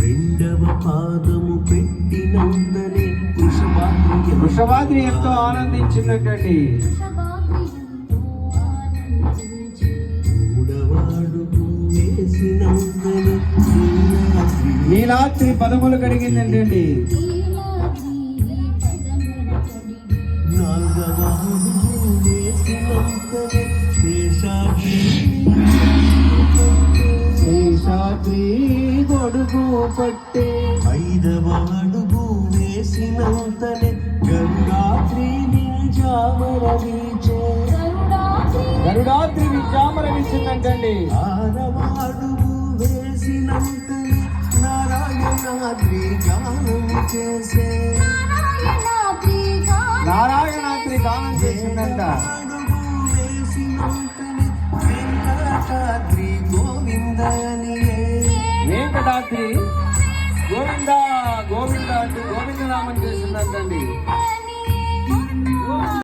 రెండవ పాదము పెట్టినంతనే వృషభాద్రి ఎంతో ఆనందించిందంటండి నీలాద్రి. నీలాద్రి పదములు వేసినంతనే శేషాద్రి. శేషాద్రి. గొడుగు పట్టే ఐదవ అడుగు వేసినంతనే గంగాద్రి నిజామర వీచే. గరుడాద్రి విచామర విచ్చిందంటండి ఆరవ అడుగు వేసినంతనే నారాయణాద్రి గానం చేసే. నారాయణాద్రి గానం చేసిందంట. వెంకటాద్రి గోవింద గోవింద అంటూ గోవిందనామం చేసిందంటండి